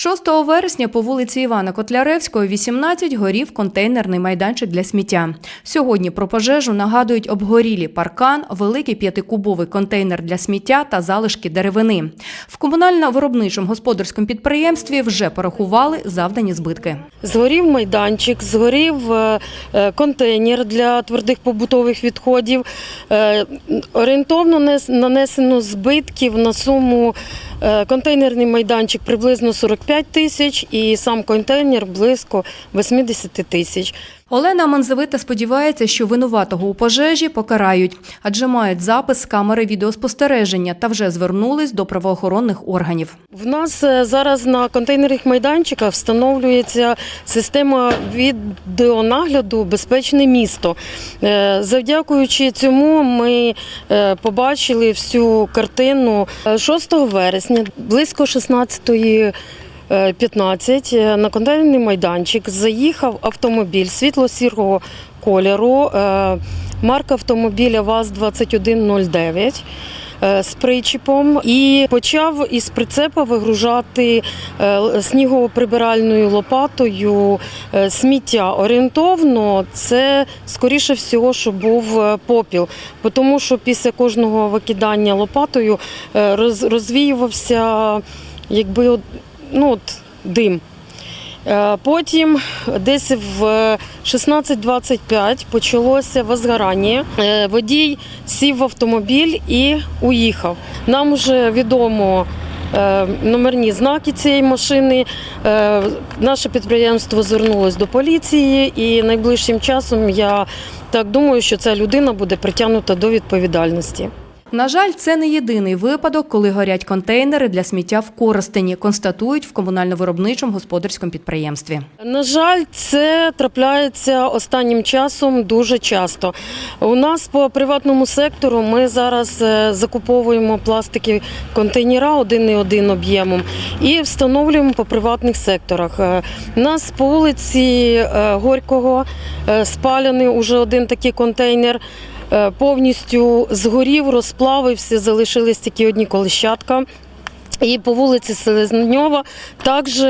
6 вересня по вулиці Івана Котляревського, 18, горів контейнерний майданчик для сміття. Сьогодні про пожежу нагадують обгорілі паркан, великий п'ятикубовий контейнер для сміття та залишки деревини. В комунально-виробничому господарському підприємстві вже порахували завдані збитки. Згорів майданчик, згорів е, е, контейнер для твердих побутових відходів. Е, Орієнтовно нес- нанесено збитків на суму контейнерний майданчик приблизно 45 тисяч і сам контейнер близько 80 тисяч. Олена Манзевита сподівається, що винуватого у пожежі покарають, адже мають запис з камери відеоспостереження та вже звернулись до правоохоронних органів. В нас е, зараз на контейнерних майданчиках встановлюється система відеонагляду Безпечне місто. Е, Завдякуючи цьому, ми е, побачили всю картину Е, 6 вересня, близько 16 15 е, на контейнерний майданчик заїхав автомобіль світло-сірого кольору, е, марка автомобіля ВАЗ-2109 е, з причіпом. І почав із прицепа вигружати е, снігово-прибиральною лопатою е, сміття. Орієнтовно це скоріше всього, що був е, попіл, тому що після кожного викидання лопатою е, розвіювався якби ну, от, дим. Е, Потім десь в 16.25 почалося возгорання. Е, Водій сів в автомобіль і уїхав. Нам вже відомо е, номерні знаки цієї машини. Наше підприємство звернулось до поліції, і найближчим часом я так думаю, що ця людина буде притягнута до відповідальності. На жаль, це не єдиний випадок, коли горять контейнери для сміття в Коростені, констатують в комунально-виробничому господарському підприємстві. На жаль, це трапляється останнім часом дуже часто. У нас по приватному сектору ми зараз е, закуповуємо пластики контейнера 1,1 об'ємом і встановлюємо по приватних секторах. Е, У нас по вулиці е, Горького е, спалений уже один такий контейнер. Е, Повністю згорів, розплавився, залишились тільки одні колищатка. І по вулиці Селезньова також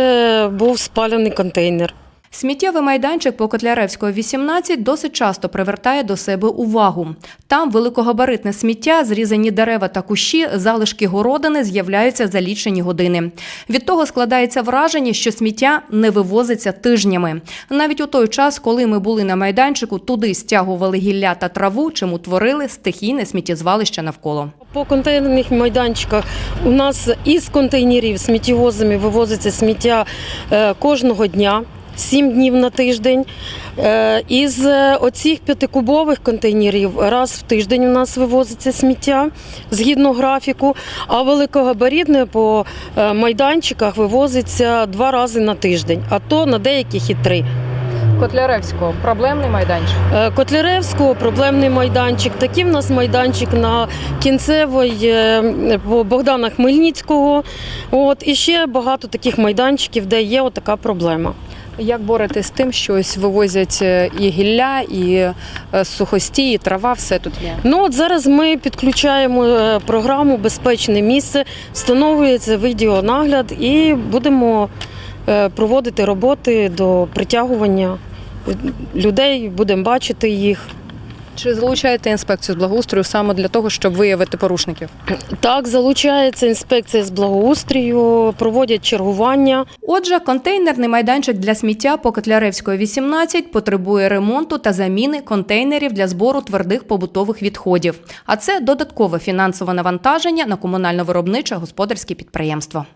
був спалений контейнер. Сміттєвий майданчик по Котляревського 18 досить часто привертає до себе увагу. Там великогабаритне сміття, зрізані дерева та кущі, залишки городини з'являються за лічені години. Від того складається враження, що сміття не вивозиться тижнями. Навіть у той час, коли ми були на майданчику, туди стягували гілля та траву, чим утворили стихійне сміттєзвалище навколо. По контейнерних майданчиках у нас із контейнерів сміттєвозами вивозиться сміття е, кожного дня. Сім днів на тиждень. Е, Із е, оцих п'ятикубових контейнерів раз в тиждень у нас вивозиться сміття згідно графіку, а великогабаритне по е, майданчиках вивозиться два рази на тиждень, а то на деяких і три. Котляревського проблемний майданчик. Котляревського проблемний майданчик. Такий в нас майданчик на кінцевій Богдана Хмельницького. От і ще багато таких майданчиків, де є отака проблема. Як боретесь з тим, що ось вивозять е, і гілля, і е, сухості, і трава, все тут є. Ну от зараз ми підключаємо е, програму Безпечне місце, встановлюється відеонагляд і будемо проводити роботи до притягування людей, будемо бачити їх. Чи залучаєте інспекцію з благоустрою саме для того, щоб виявити порушників? Так, залучається інспекція з благоустрою, проводять чергування. Отже, контейнерний майданчик для сміття по Котляревської 18 потребує ремонту та заміни контейнерів для збору твердих побутових відходів. А це додаткове фінансове навантаження на комунально-виробниче господарське підприємство.